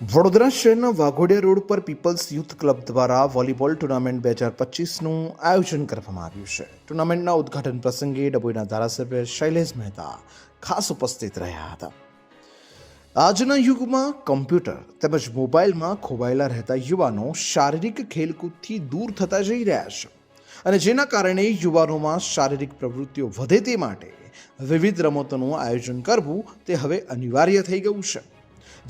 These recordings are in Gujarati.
વડોદરા શહેરના વાઘોડિયા રોડ પર પીપલ્સ યુથ ક્લબ દ્વારા વોલીબોલ ટુર્નામેન્ટ બે હજાર પચીસનું આયોજન કરવામાં આવ્યું છે. ટુર્નામેન્ટના ઉદ્ઘાટન પ્રસંગે ડભોઈના ધારાસભ્ય શૈલેષ મહેતા ખાસ ઉપસ્થિત રહ્યા હતા. આજના યુગમાં કમ્પ્યુટર તેમજ મોબાઈલમાં ખોવાયેલા રહેતા યુવાનો શારીરિક ખેલકૂદથી દૂર થતા જઈ રહ્યા છે અને જેના કારણે યુવાનોમાં શારીરિક પ્રવૃત્તિઓ વધે તે માટે વિવિધ રમતોનું આયોજન કરવું તે હવે અનિવાર્ય થઈ ગયું છે.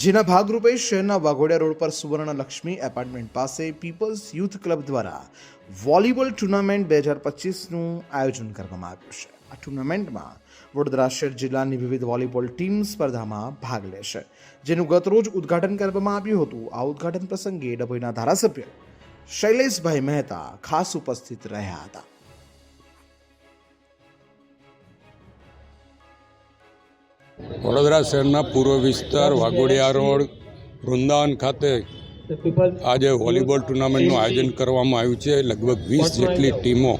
જેના ભાગરૂપે શહેરના વાઘોડિયા રોડ પર સુવર્ણલક્ષ્મી એપાર્ટમેન્ટ પાસે પીપલ્સ યુથ ક્લબ દ્વારા વોલીબોલ ટુર્નામેન્ટ બે હજાર પચીસનું આયોજન કરવામાં આવ્યું છે. આ ટુર્નામેન્ટમાં વડોદરા શહેર જિલ્લાની વિવિધ વોલીબોલ ટીમ સ્પર્ધામાં ભાગ લેશે. જેનું ગત રોજ ઉદ્ઘાટન કરવામાં આવ્યું હતું. આ ઉદ્ઘાટન પ્રસંગે ડભોઈના ધારાસભ્ય શૈલેષભાઈ મહેતા ખાસ ઉપસ્થિત રહ્યા હતા. વડોદરા શહેરના પૂર્વ વિસ્તાર, વાઘોડિયા રોડ, વૃંદાવન ખાતે આજે વોલીબોલ ટુર્નામેન્ટનું આયોજન કરવામાં આવ્યું છે. લગભગ વીસ જેટલી ટીમો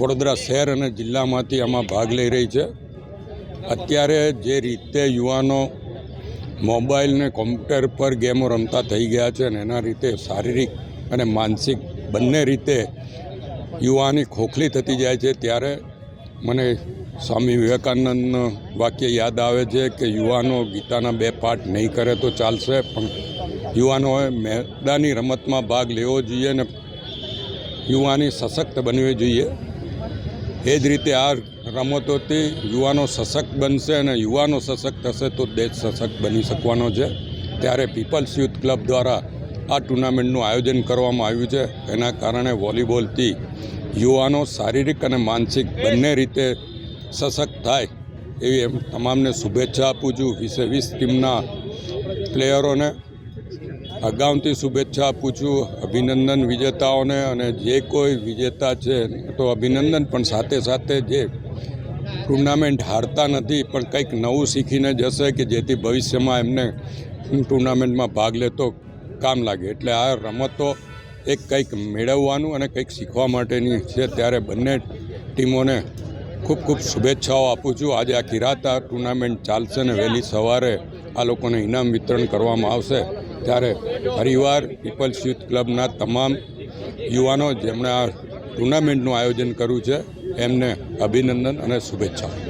વડોદરા શહેર અને જિલ્લામાંથી આમાં ભાગ લઈ રહી છે. અત્યારે જે રીતે યુવાનો મોબાઈલ ને કોમ્પ્યુટર પર ગેમો રમતા થઈ ગયા છે અને એના રીતે શારીરિક અને માનસિક બંને રીતે યુવાની ખોખલી થતી જાય છે. ત્યારે મને સ્વામી વિવેકાનંદનું વાક્ય યાદ આવે છે કે યુવાનો ગીતાના બે પાઠ નહીં કરે તો ચાલશે, પણ યુવાનોએ મેદાની રમતમાં ભાગ લેવો જોઈએ અને યુવાની સશક્ત બનવી જોઈએ. એ જ રીતે આ રમતોથી યુવાનો સશક્ત બનશે અને યુવાનો સશક્ત થશે તો દેશ સશક્ત બની શકવાનો છે. ત્યારે પીપલ્સ યુથ ક્લબ દ્વારા આ ટુર્નામેન્ટનું આયોજન કરવામાં આવ્યું છે. એના કારણે વોલીબોલથી યુવાનો શારીરિક અને માનસિક બંને રીતે સશક્ત થાય એવી એમ તમામને શુભેચ્છા આપું છું. વીસે વીસ ટીમના પ્લેયરોને અગાઉથી શુભેચ્છા આપું છું. અભિનંદન વિજેતાઓને અને જે કોઈ વિજેતા છે તો અભિનંદન, પણ સાથે સાથે જે ટુર્નામેન્ટ હારતા નથી, પણ કંઈક નવું શીખીને જશે કે જેથી ભવિષ્યમાં એમને ટુર્નામેન્ટમાં ભાગ લેતો કામ લાગે. એટલે આ રમતો એક કંઈક મેળવવાનું અને કંઈક શીખવા માટેની છે ત્યારે બંને ટીમોને ખૂબ ખૂબ શુભેચ્છાઓ આપું છું. આજે આ કિરાતા ટુર્નામેન્ટ ચાલશે ને વહેલી સવારે આ લોકોને ઇનામ વિતરણ કરવામાં આવશે. ત્યારે પરિવાર, પીપલ્સ યુથ ક્લબના તમામ યુવાનો જેમણે આ ટુર્નામેન્ટનું આયોજન કર્યું છે, એમને અભિનંદન અને શુભેચ્છાઓ.